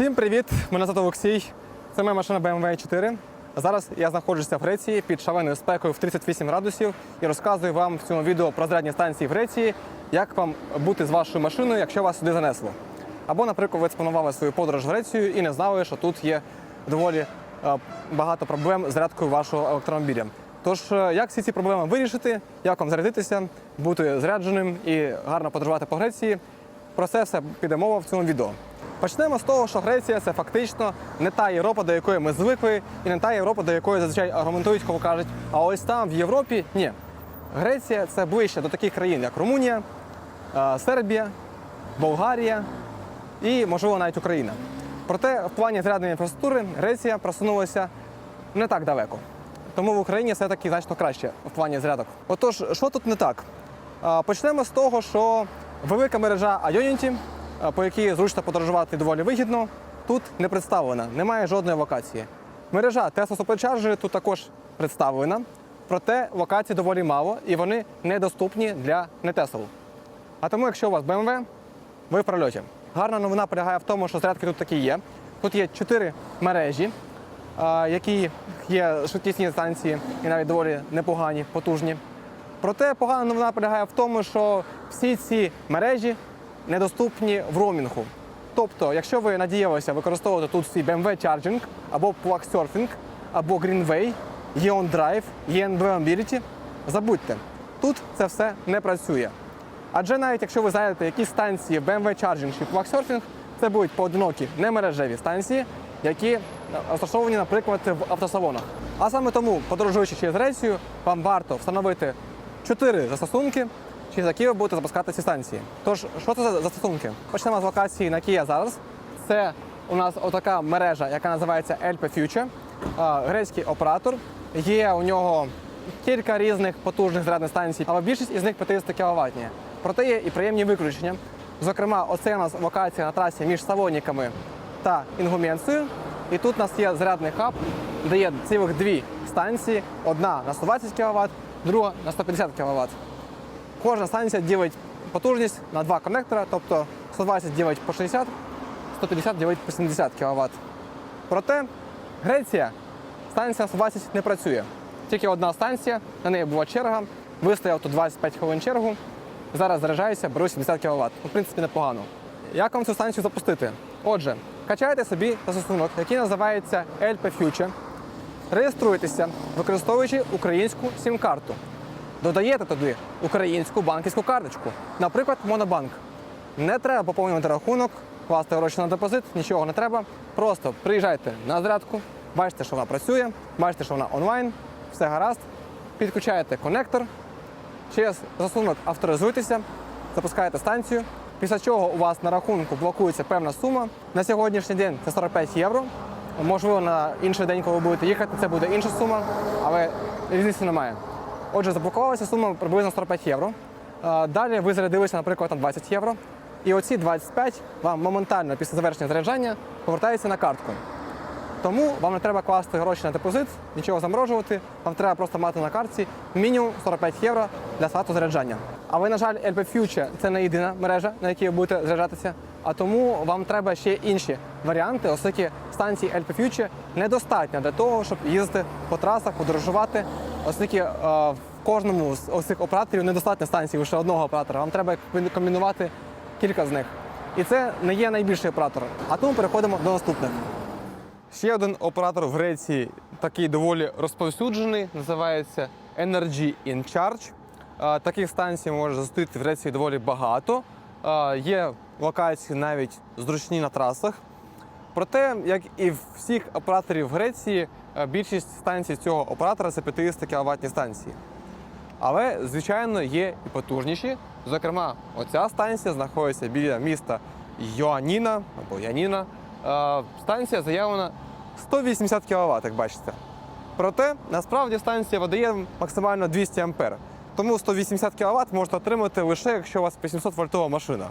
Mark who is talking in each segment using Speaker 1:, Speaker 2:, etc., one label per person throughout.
Speaker 1: Всім привіт! Мене звати Олексій. Це моя машина BMW 4. Зараз я знаходжуся в Греції під шаленою спекою в 38 градусів і розказую вам в цьому відео про зарядні станції в Греції, як вам бути з вашою машиною, якщо вас сюди занесло. Або, наприклад, ви спланували свою подорож в Грецію і не знали, що тут є доволі е, багато проблем з зарядкою вашого електромобіля. Тож, е, як всі ці проблеми вирішити, як вам зарядитися, бути зарядженим і гарно подорожувати по Греції, про це все піде мова в цьому відео. Почнемо з того, що Греція це фактично не та Європа, до якої ми звикли, і не та Європа, до якої зазвичай аргументують, коли кажуть, а ось там в Європі ні. Греція це ближче до таких країн, як Румунія, е, Сербія, Болгарія і, можливо, навіть Україна. Проте в плані зарядної інфраструктури Греція просунулася не так далеко. Тому в Україні все таки значно краще в плані зарядок. Отож, що тут не так? Почнемо з того, що велика мережа Ionity, по якій зручно подорожувати доволі вигідно, тут не представлена, немає жодної локації. Мережа Tesla Supercharger тут також представлена, проте локацій доволі мало і вони недоступні для не Tesla. А тому, якщо у вас BMW, ви в прольоті. Гарна новина полягає в тому, що зарядки тут такі є. Тут є чотири мережі, які є швидкісні станції і навіть доволі непогані, потужні. Проте погана новина полягає в тому, що всі ці мережі недоступні в роумінгу. Тобто, якщо ви надіялися використовувати тут свій BMW Charging або Plug Surfing, або Greenway, Eon Drive, ENB Mobility, забудьте, тут це все не працює. Адже навіть якщо ви зайдете якісь станції BMW Charging чи Plug Surfing, це будуть поодинокі немережеві станції, які розташовані, наприклад, в автосалонах. А саме тому, подорожуючи через Грецію, вам варто встановити чотири застосунки, через які ви будете запускати ці станції. Тож, що це за застосунки? Почнемо з локації, на якій я зараз. Це у нас отака мережа, яка називається LP Future. Грецький оператор. Є у нього кілька різних потужних зарядних станцій, але більшість із них 50 кВт. Проте є і приємні виключення. Зокрема, оце у нас локація на трасі між Салоніками та Інгуменцією. І тут у нас є зарядний хаб, де є цілих дві станції: одна на 120 кВт, друга на 150 кВт. Кожна станція ділить потужність на два коннектора, тобто 120 ділить по 60, 150 ділить по 70 кВт. Проте Греція станція 120 не працює. Тільки одна станція, на неї була черга, вистояв тут 25 хвилин чергу. Зараз заряджаюся, беру 70 кВт. В принципі, непогано. Як вам цю станцію запустити? Отже, качаєте собі застосунок, який називається LP Future. Реєструєтеся, використовуючи українську сім-карту. Додаєте туди українську банківську карточку, наприклад, Монобанк. Не треба поповнювати рахунок, класти гроші на депозит, нічого не треба. Просто приїжджайте на зарядку, бачите, що вона працює, бачите, що вона онлайн, все гаразд. Підключаєте конектор, через застосунок авторизуєтеся, запускаєте станцію, після чого у вас на рахунку блокується певна сума. На сьогоднішній день це 45 євро. Можливо, на інший день, коли ви будете їхати, це буде інша сума, але різниці немає. Отже, заблокувалася сума приблизно 45 євро. Е, Далі ви зарядилися, наприклад, на 20 євро. І оці 25 вам моментально після завершення заряджання повертаються на картку. Тому вам не треба класти гроші на депозит, нічого заморожувати. Вам треба просто мати на картці мінімум 45 євро для стату заряджання. Але, на жаль, LP Future – це не єдина мережа, на якій ви будете заряджатися. А тому вам треба ще інші варіанти, оскільки станції Future недостатньо для того, щоб їздити по трасах, подорожувати, оскільки е, в кожному з цих операторів недостатньо станцій лише одного оператора. Вам треба комбінувати кілька з них. І це не є найбільший оператор. А тому переходимо до наступних. Ще один оператор в Греції, такий доволі розповсюджений, називається Energy in Charge. Е, Таких станцій може зустріти в Греції доволі багато. Є локації навіть зручні на трасах. Проте, як і всіх операторів в Греції, е, більшість станцій цього оператора це 50 кВт станції. Але, звичайно, є і потужніші. Зокрема, оця станція знаходиться біля міста Йоаніна або Яніна. Е, Станція заявлена 180 кВт, як бачите. Проте, насправді, станція видає максимально 200 А. Тому 180 кВт можна отримати лише, якщо у вас 800 вольтова машина.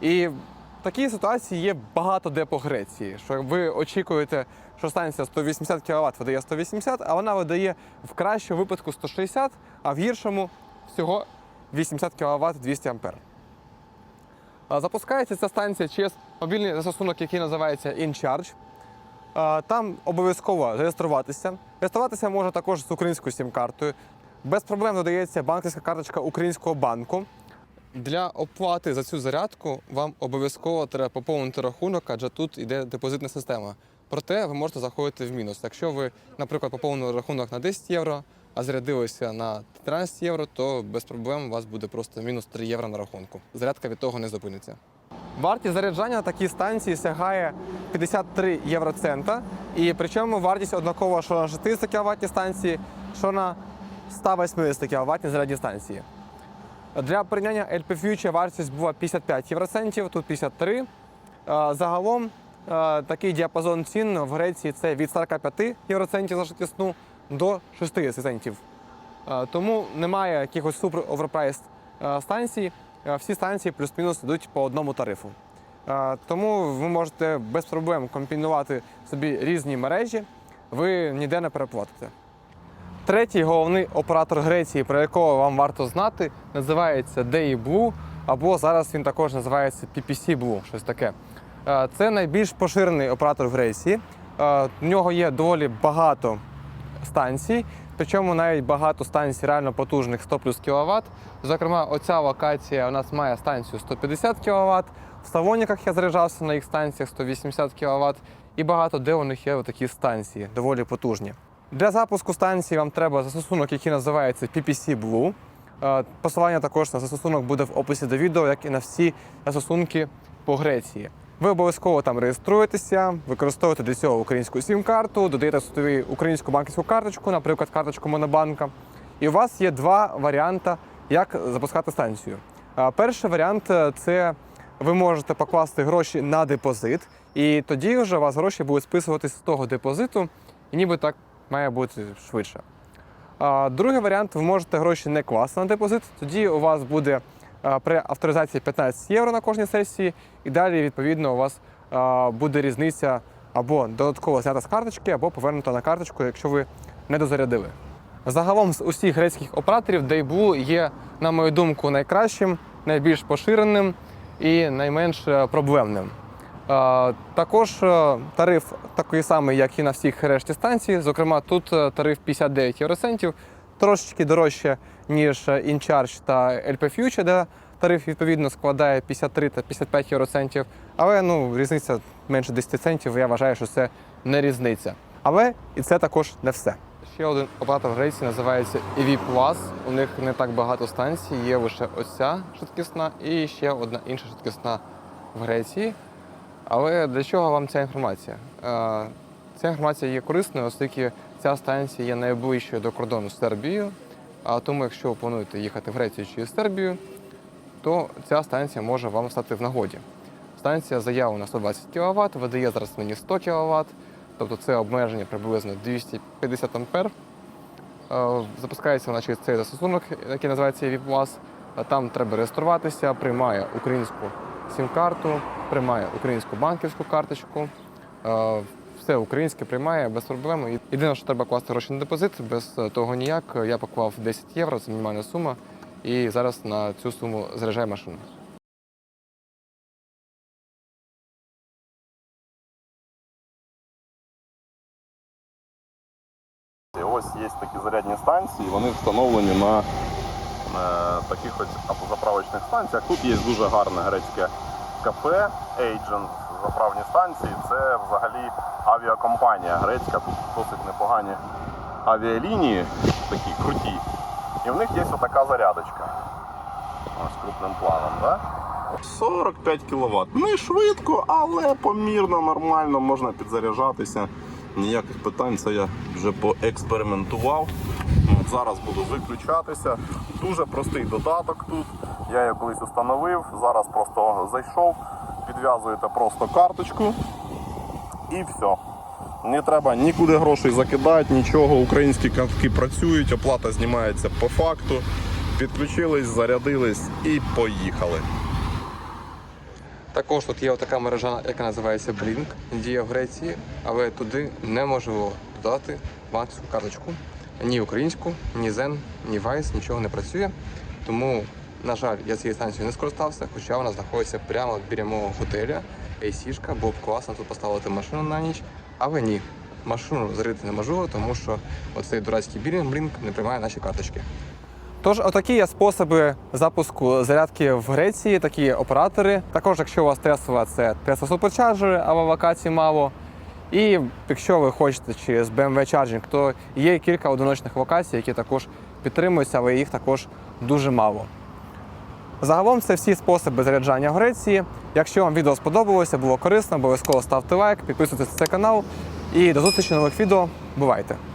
Speaker 1: І в такій ситуації є багато де по Греції. Що ви очікуєте, що станція 180 кВт видає 180, а вона видає в кращому випадку 160, а в гіршому всього 80 кВт 200 А. Запускається ця станція через мобільний застосунок, який називається InCharge. Там обов'язково реєструватися. Реєструватися можна також з українською сім-картою. Без проблем додається банківська карточка українського банку. Для оплати за цю зарядку вам обов'язково треба поповнити рахунок, адже тут йде депозитна система. Проте ви можете заходити в мінус. Якщо ви, наприклад, поповнили рахунок на 10 євро, а зарядилися на 13 євро, то без проблем у вас буде просто мінус 3 євро на рахунку. Зарядка від того не зупиниться. Вартість заряджання на такій станції сягає 53 євроцента. І причому вартість однакова, що на 60 кВт станції, що на 180 кВт зарядні станції. Для порівняння LP Future вартість була 55 євроцентів, тут 53. Е, Загалом е, такий діапазон цін в Греції це від 45 євроцентів за швидкісну до 60 центів. Е, Тому немає якихось супер оверпрайс станцій. Всі станції плюс-мінус йдуть по одному тарифу. Тому ви можете без проблем комбінувати собі різні мережі, ви ніде не переплатите. Третій головний оператор Греції, про якого вам варто знати, називається DE Blue, або зараз він також називається PPC Blue, щось таке. Е, Це найбільш поширений оператор в Греції. Е, В нього є доволі багато станцій, причому навіть багато станцій реально потужних 100 плюс кВт. Зокрема, оця локація у нас має станцію 150 кВт. В Салоніках я заряджався на їх станціях 180 кВт. І багато де у них є такі станції, доволі потужні. Для запуску станції вам треба застосунок, який називається PPC Blue. Е, Посилання також на застосунок буде в описі до відео, як і на всі застосунки по Греції. Ви обов'язково там реєструєтеся, використовуєте для цього українську сім-карту, додаєте собі українську банківську карточку, наприклад, карточку Монобанка. І у вас є два варіанти, як запускати станцію. Е, Перший варіант е, це ви можете покласти гроші на депозит, і тоді вже у вас гроші будуть списуватися з того депозиту, і ніби так має бути швидше. Другий варіант, ви можете гроші не класти на депозит, тоді у вас буде при авторизації 15 євро на кожній сесії, і далі, відповідно, у вас буде різниця або додатково знята з карточки, або повернута на карточку, якщо ви не дозарядили. Загалом з усіх грецьких операторів Dayblue є, на мою думку, найкращим, найбільш поширеним і найменш е, проблемним. Також е, тариф такий самий, як і на всіх решті станцій. Зокрема, тут е, тариф 59 євроцентів, трошечки дорожче, ніж е, InCharge та LP Future, де тариф відповідно складає 53 та 55 євроцентів. Але ну, різниця менше 10 центів, я вважаю, що це не різниця. Але і це також не все. Ще один оператор в Греції називається EV. У них не так багато станцій, є лише ось ця швидкісна і ще одна інша швидкісна в Греції. Але для чого вам ця інформація? Е, Ця інформація є корисною, оскільки ця станція є найближчою до кордону з Сербією. А тому, якщо ви плануєте їхати в Грецію чи Сербію, то ця станція може вам стати в нагоді. Станція заяву на 120 кВт, видає зараз мені 100 кВт, тобто це обмеження приблизно 250 ампер. Е, Запускається вона через цей застосунок, який називається. Е, Там треба реєструватися, приймає українську сім-карту, приймає українську банківську карточку. Е, Все українське приймає без проблем. Єдине, що треба класти гроші на депозит, без е, того ніяк. Я поклав 10 євро, це мінімальна сума, і зараз на цю суму заряджаю машину.
Speaker 2: Ось є такі зарядні станції, вони встановлені на таких ось автозаправочних станціях. Тут є дуже гарне грецьке кафе, Agent, заправні станції. Це взагалі авіакомпанія грецька. Тут досить непогані авіалінії, такі круті. І в них є отака зарядочка. Ось крупним планом. Да? 45 кВт. Не швидко, але помірно, нормально, можна підзаряджатися. Ніяких питань, це я вже поекспериментував. Зараз буду виключатися. Дуже простий додаток тут. Я його колись установив. Зараз просто зайшов, підв'язуєте просто карточку і все. Не треба нікуди грошей закидати, нічого. Українські картки працюють, оплата знімається по факту. Підключились, зарядились і поїхали.
Speaker 1: Також тут є така мережа, яка називається Blink, діє в Греції, але туди неможливо додати банківську карточку. Ні українську, ні Zen, ні Vice, нічого не працює. Тому, на жаль, я цією станцією не скористався, хоча вона знаходиться прямо біля мого готеля. AC-шка, було б класно тут поставити машину на ніч, але ні. Машину зарити неможливо, тому що оцей дурацький білінг не приймає наші карточки. Тож, отакі є способи запуску зарядки в Греції, такі оператори. Також, якщо у вас Tesla, це Tesla Supercharger, або вакацій мало. І якщо ви хочете через BMW Charging, то є кілька одиночних локацій, які також підтримуються, але їх також дуже мало. Загалом це всі способи заряджання Греції. Якщо вам відео сподобалося, було корисно, обов'язково ставте лайк, підписуйтесь на цей канал і до зустрічі нових відео. Бувайте!